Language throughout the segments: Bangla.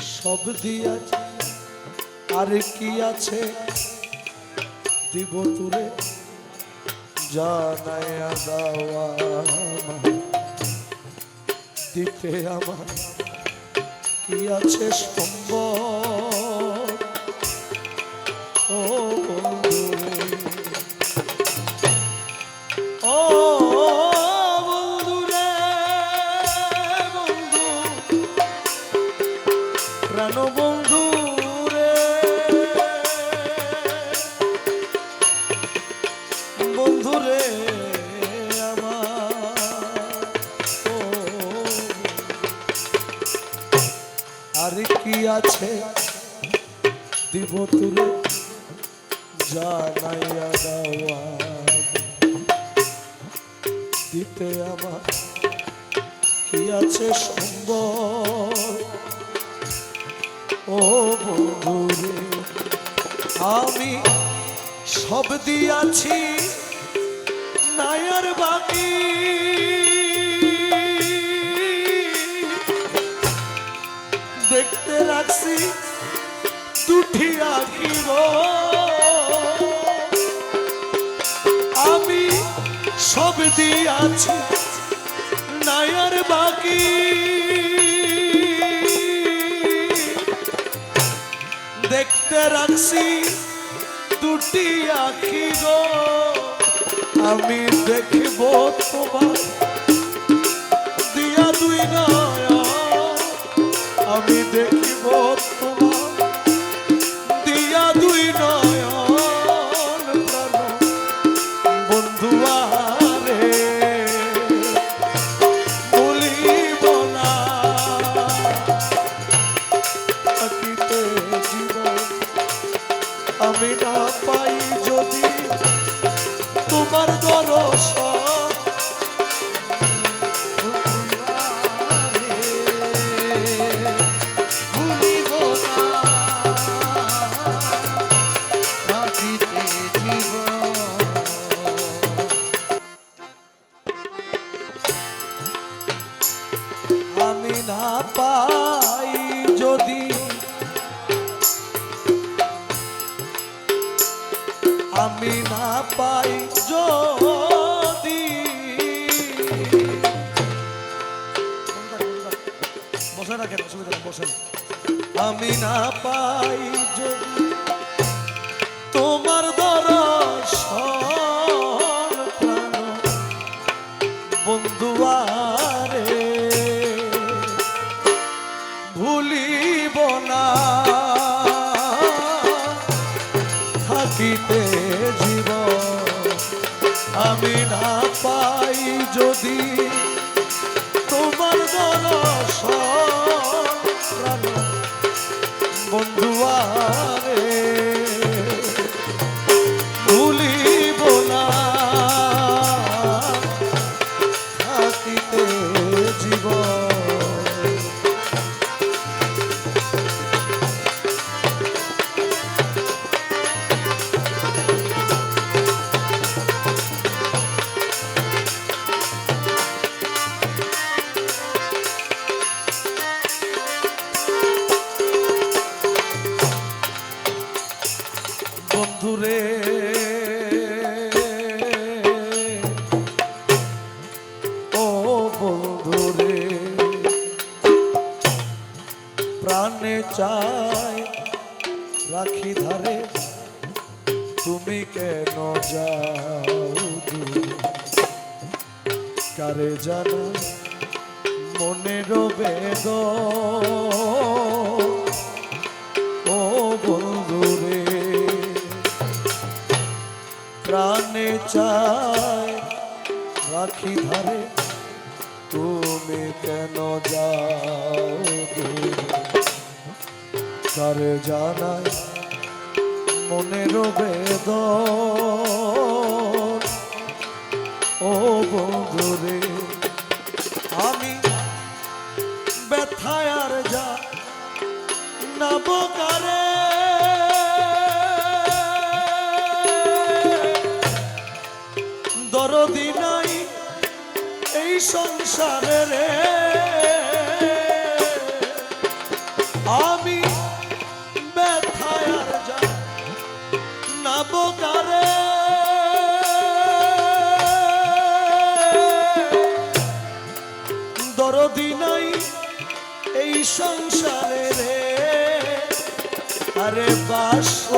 সব দিয়াছি। আর কি আছে? দিব তুরে জানায়া দাওয়া। দিতে আমার কি আছে সম্ভব দেওয়া দিতে আমার কি আছে সম্ভব ও বন্ধুরে আমি সব দিয়াছি নায়ার বাকি দেখতে রাখছি দুটি আঁকি সব দিয়াছি নায়ার বাকি। দেখতে রাখছি দুটি আঁকি গো আমি দেখিব তোমার পাই যদি। বসে রাখেন অসুবিধা বসেন। আমি না পাই যদি তোমার দর্শন বন্ধুরে ও বন্ধুরে প্রাণে চাই রাখি ধারে তুমি কেন যাও? কারে জানা মনের বেদ রাখি ধারে, তুমি কেন যাও? কারে জানায় মনের বেদ ও বন্ধুরে, আমি ব্যথায় আর যা নবকারে দরদি সংসারে রে। আমি ব্যথায় আর যা না বোকারে। দরদি নাই এই সংসারে রে। আরে বাসো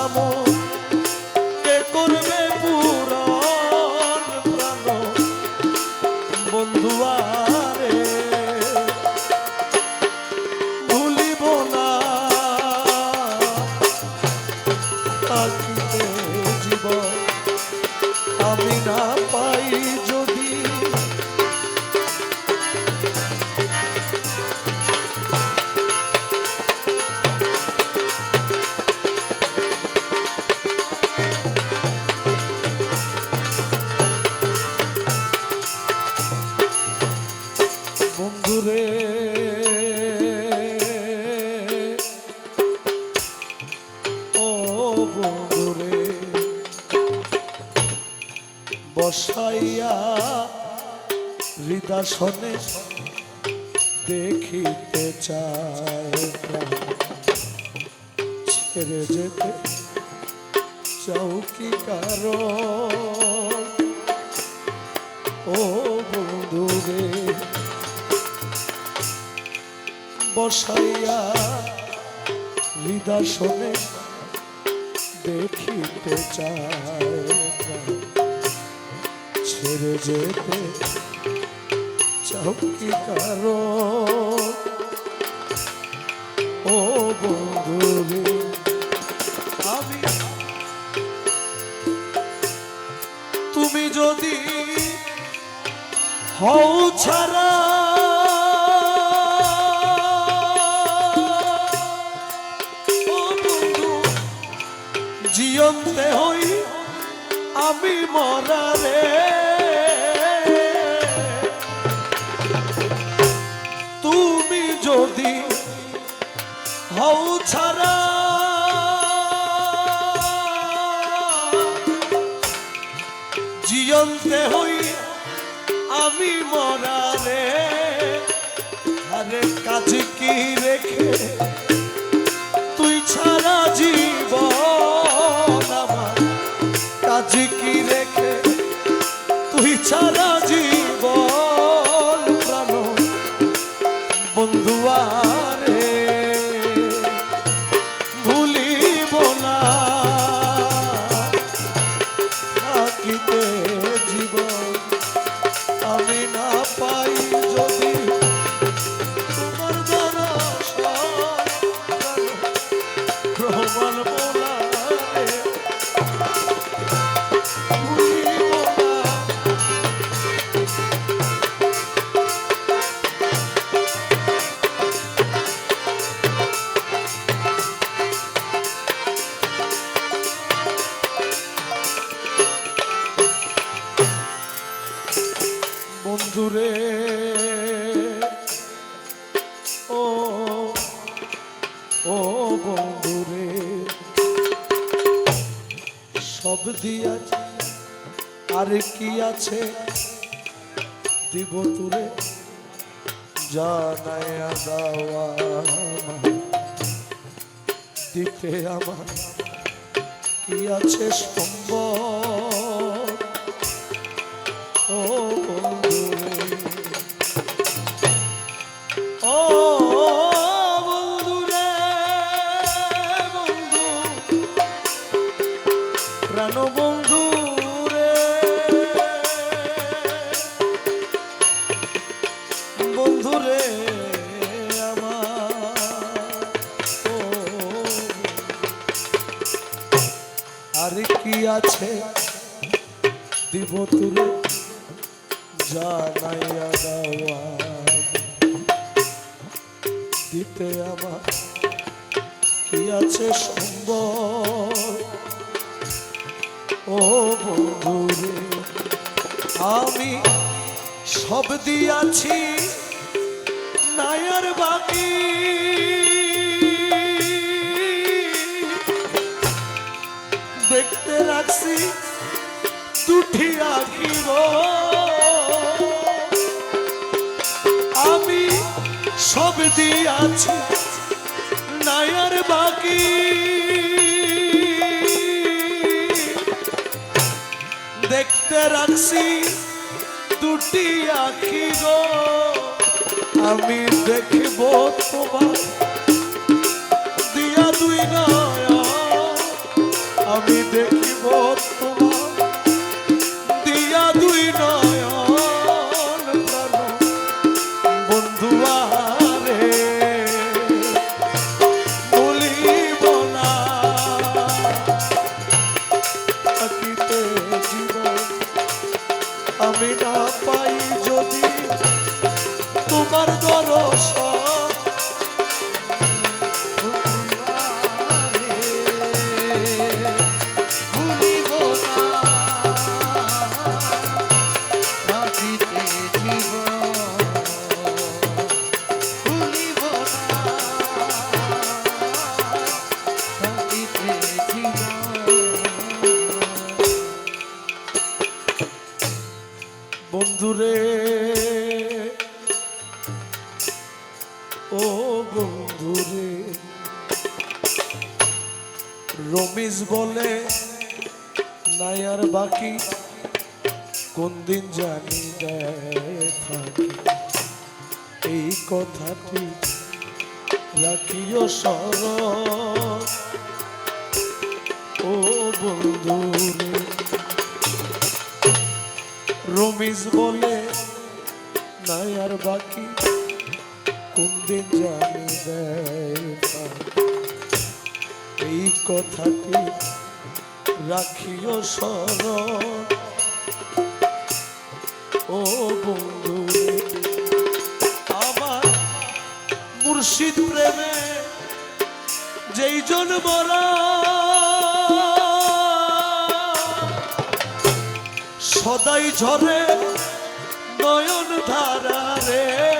বাসো হৃদাসনে দেখিতে চায় ছেড়ে যেতে চাও কি কারণ? ও বন্ধুরে বসাইয়া হৃদাসনে দেখিতে চায় ছেড়ে যেতে কি কারও ও বন্ধুরে আমি তুমি যদি হও ছাড়া বন্ধু জিয়ন্তে হই আমি মরারে। যদি হও ছাড়া। জিয়ন্তে হই আমি মরারে আরে কাছে কি রেখে আছে দিব তুলে দাওয়া দিতে আমার কি আছে সম্ভব আছে সম্ভব ও বন্ধুরে, আমি সব দিয়াছি, নায়ার বাকি দেখতে রাখছি আঁকি গো আমি সব দিয়াছি নায়ার বাকি। দেখতে রাখছি দুটি আঁকি গো। আমি দেখব তোমার ও বন্ধুরে, রমিজ বলে, নাই আর বাকি, কোন দিন জানি এই কথাটি রাখিও সর ও বন্ধুরে, রমিজ বলে, নাই আর বাকি কোন দিন জানি। এই কথাটি রাখিও স্মরণ ও বন্ধু, আমার মুর্শিদ প্রেমে যেই জন সদাই ঝরে নয়ন ধারা রে